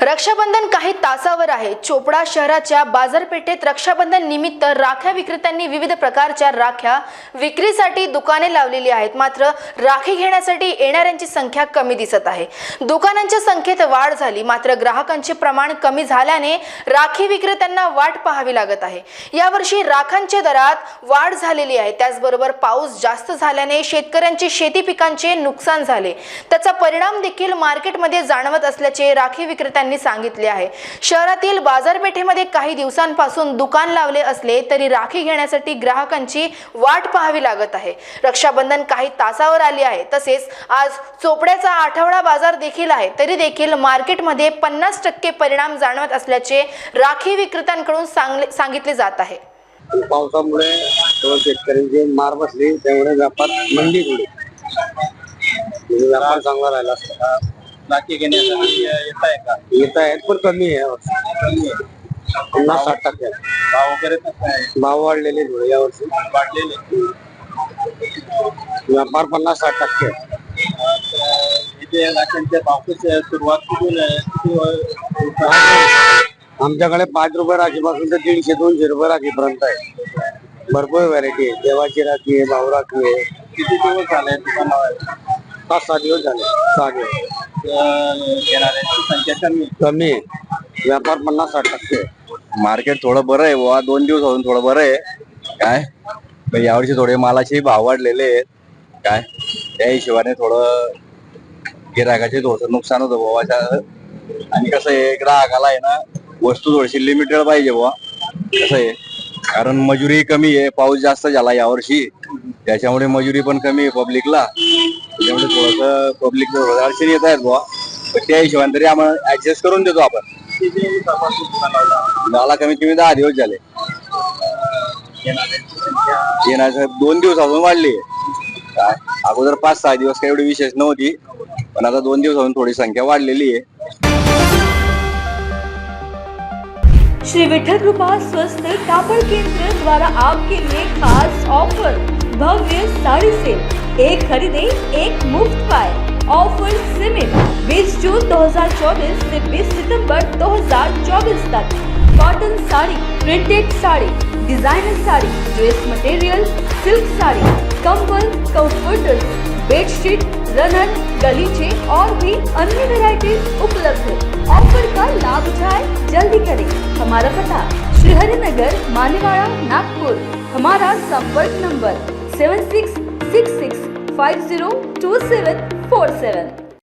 रक्षाबंधन काही तासावर आहे. चोपडा शहराच्या बाजारपेठेत रक्षाबंधन निमित्त राख्या विक्रेत्यांनी विविध प्रकारच्या राख्या विक्रीसाठी दुकाने लावलेली आहेत. मात्र राखी घेण्यासाठी येणाऱ्यांची संख्या कमी दिसत आहे. दुकानांच्या संख्येत वाढ झाली. मात्र ग्राहकांचे प्रमाण कमी झाल्याने राखी विक्रेत्यांना वाट पाहावी लागत आहे. यावर्षी राखांच्या दरात वाढ झालेली आहे. त्याचबरोबर पाऊस जास्त झाल्याने शेतकऱ्यांचे शेती पिकांचे नुकसान झाले. त्याचा परिणाम देखील मार्केटमध्ये जाणवत असल्याचे राखी विक्रेत्यांनी सांगितले आहे. शहरातील बाजारपेठेमध्ये काही दिवसांपासून दुकान लावले असले तरी राखी घेण्यासाठी ग्राहकांची वाट पाहावी लागत आहे. रक्षाबंधन काही तासावर आली आहे. तसेच आज चोपड्याचा आठवडा बाजार देखील आहे. तरी देखील मार्केटमध्ये पन्नास टक्के परिणाम जाणवत असल्याचे राखी विक्रेत्यांकडून सांगले सांगितले जात आहे. पावसामुळे थोडं मार बसले त्यामुळे व्यापार मंदी म्हणजे व्यापार चांगला राहिला. राखी घेण्यासाठी येत आहे का येत आहेत पण कमी आहे यावर्षी कमी आहे. पन्नास साठ टक्के आहे. भाव वगैरे कसं आहे भाव वाढलेले थोडे यावर्षी वाढलेले व्यापार पन्नास साठ टक्के आहे. इथे राख्यांच्या भावची सुरुवात कुठून आहे किती? आमच्याकडे पाच रुपये राखीपासून तर दीडशे दोनशे रुपये राखीपर्यंत आहे भरपूर व्हरायटी आहे देवाची राखी आहे भाऊ राखी आहे किती दिवस झाले लावायला? पाच सहा दिवस झाले सहा दिवस घेणाऱ्यांची संख्या कमी आहे. कमी आहे व्यापार पन्नास साठ टक्के मार्केट थोडं बरं आहे बुवा. दोन दिवस अजून थोडं बरं आहे. काय? पण यावर्षी थोडे मालाचे भाव वाढलेले आहेत. काय? त्या हिशोबाने थोडं गिरायकाचे थोडंसं नुकसान होतं बुवा. आणि कसं आहे ग्राहकाला आहे ना वस्तू थोडीशी लिमिटेड पाहिजे बुवा. कसं आहे? कारण मजुरी कमी आहे. पाऊस जास्त झाला यावर्षी. त्याच्यामुळे मजुरी पण कमी आहे पब्लिकला त्याच्यामुळे थोडस पब्लिक अडचणी येत आहेत बुवा. पण त्या हिशोबाने तरी आम्हाला ऍडजस्ट करून देतो आपण. मला कमीत कमी दहा दिवस झाले. घेणाऱ्यांची येण्याचं दोन दिवस अजून वाढली. काय? अगोदर पाच सहा दिवस काही एवढी विशेष नव्हती. पण आता दोन दिवस अजून थोडी संख्या वाढलेली आहे. श्री विठल कृपा स्वस्थ कापड़ केंद्र द्वारा आपके लिए खास ऑफर भव्य साड़ी सेल एक खरीदे, एक मुफ़्त पाए। ऑफ़र सीमित 20 जून 2024 से 20 सितंबर 2024 तक। Cotton sari printed sari designer sari dress material silk sari, कंबल कंफर्टर्स बेडशीट रनर गलीचे और भी अन्य वेराइटी उपलब्ध है। ऑफ़र का लाभ उठाए, जल्दी करें। हमारा पता श्री हरिनगर मानेवाड़ा, नागपुर। हमारा संपर्क नंबर सेवन सिक्स 66502747